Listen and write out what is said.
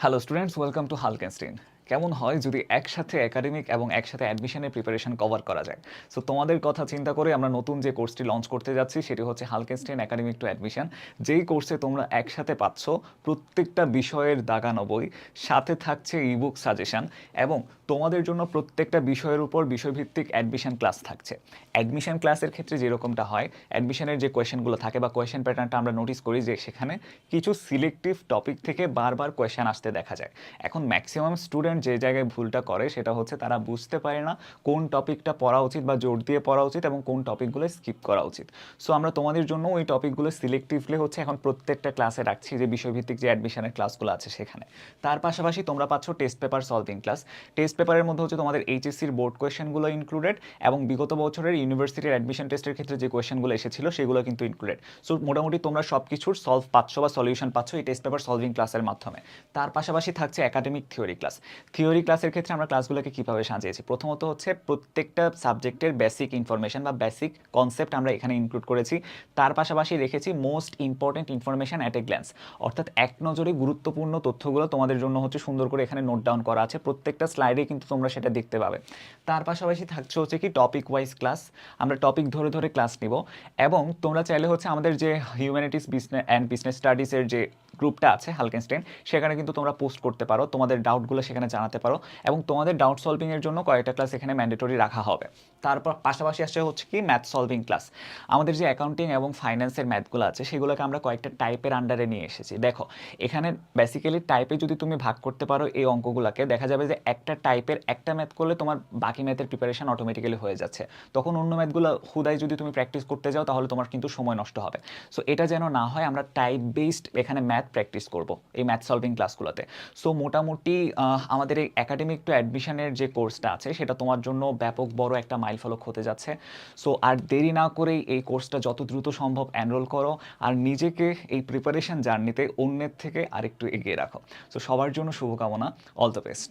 Hello students welcome to Halkenstein কেমন হয় যদি একসাথে একাডেমিক এবং একসাথে অ্যাডমিশনের প্রিপারেশন কভার করা যায়? সো তোমাদের কথা চিন্তা করে আমরা নতুন যে কোর্সটি লঞ্চ করতে যাচ্ছি, সেটি হচ্ছে হালকেনস্টিন একাডেমিক টু অ্যাডমিশন যেই কোর্সে তোমরা একসাথে পাচ্ছ, প্রত্যেকটা বিষয়ের দাগানো বই সাথে থাকছে ইবুক সাজেশন এবং তোমাদের জন্য প্রত্যেকটা বিষয়ের উপর বিষয়ভিত্তিক অ্যাডমিশন ক্লাস থাকছে। অ্যাডমিশন ক্লাসের ক্ষেত্রে যেরকমটা হয় অ্যাডমিশনের যে কোয়েশনগুলো থাকে বা কোয়েশন প্যাটার্নটা আমরা নোটিস করি যে সেখানে কিছু সিলেক্টিভ টপিক থেকে বারবার কোয়েশন আসতে দেখা যায়। এখন ম্যাক্সিমাম স্টুডেন্ট যে জায়গায় ভুলটা করে সেটা হচ্ছে তারা বুঝতে পারে না কোন টপিকটা পড়া উচিত বা জোর দিয়ে পড়া উচিত এবং কোন টপিকগুলো স্কিপ করা উচিত। সো আমরা তোমাদের জন্য ওই টপিকগুলো সিলেক্টিভলি হচ্ছে এখন প্রত্যেকটা ক্লাসে রাখছি যে বিষয়ভিত্তিক যে অ্যাডমিশনের ক্লাসগুলো আছে সেখানে। তার পাশাপাশি তোমরা পাচ্ছ test paper solving class test পেপারের মধ্যে হচ্ছে তোমাদের এইচএসসির বোর্ড কোয়েশনগুলো ইনক্লুডেড এবং বিগত বছরের ইউনিভার্সিটির অ্যাডমিশন টেস্টের ক্ষেত্রে যে কোয়েশনগুলো এসেছিল সেগুলো কিন্তু ইনক্লুডেড সো মোটামুটি তোমরা সব কিছুর সলভ পাচ্ছ বা সলিউশন পাচ্ছ এই টেস্ট পেপার সলভিং ক্লাসের মাধ্যমে। তার পাশাপাশি থাকছে একাডেমিক থিওরি ক্লাস থিওরি ক্লাসের ক্ষেত্রে আমরা ক্লাসগুলোকে কীভাবে সাজিয়েছি? প্রথমত হচ্ছে প্রত্যেকটা সাবজেক্টের বেসিক ইনফরমেশন বা বেসিক কনসেপ্ট আমরা এখানে ইনক্লুড করেছি। তার পাশাপাশি রেখেছি most important information at a glance অর্থাৎ এক নজরে গুরুত্বপূর্ণ তথ্যগুলো তোমাদের জন্য হচ্ছে সুন্দর করে এখানে নোট ডাউন করা আছে। প্রত্যেকটা স্লাইডে কিন্তু তোমরা সেটা দেখতে পাবে। তার পাশাপাশি থাকছে হচ্ছে কি টপিক ওয়াইজ ক্লাস আমরা টপিক ধরে ধরে ক্লাস নিব। এবং তোমরা চাইলে হচ্ছে আমাদের যে হিউম্যানিটিস বিজনেস অ্যান্ড বিজনেস স্টাডিজের যে গ্রুপটা আছে হালকেনস্টেন সেখানে কিন্তু তোমরা পোস্ট করতে পারো। তোমাদের ডাউটগুলো সেখানে জানাতে পারো। এবং তোমাদের ডাউট সলভিংয়ের জন্য কয়েকটা ক্লাস এখানে ম্যান্ডেটরি রাখা হবে। তারপর পাশাপাশি আসছে হচ্ছে কি ম্যাথ সলভিং ক্লাস আমাদের যে অ্যাকাউন্টিং এবং ফাইন্যান্সের ম্যাথগুলো আছে সেগুলোকে আমরা কয়েকটা টাইপের আন্ডারে নিয়ে এসেছি। দেখো এখানে বেসিক্যালি টাইপে যদি তুমি ভাগ করতে পারো এই অঙ্কগুলোকে দেখা যাবে যে একটা টাইপের একটা ম্যাথ করলে তোমার বাকি ম্যাথের প্রিপারেশন অটোমেটিক্যালি হয়ে যাচ্ছে। তখন অন্য ম্যাথগুলো হুদাই যদি তুমি প্র্যাকটিস করতে যাও তাহলে তোমার কিন্তু সময় নষ্ট হবে। সো এটা যেন না হয় আমরা টাইপ বেসড এখানে ম্যাথ প্র্যাকটিস করব এই ম্যাথ সলভিং ক্লাসগুলোতে সো মোটামুটি আহ, আমাদের এই একাডেমিক টু অ্যাডমিশনের যে কোর্সটা আছে, সেটা তোমার জন্য ব্যাপক বড় একটা মাইল ফলক হতে যাচ্ছে। সো আর দেরি না করেই এই কোর্সটা যত দ্রুত সম্ভব এনরোল করো, আর নিজেকে এই প্রিপারেশন জার্নিতে অন্যের থেকে আরেকটু এগিয়ে রাখো। সো সবার জন্য শুভকামনা অল দ্য বেস্ট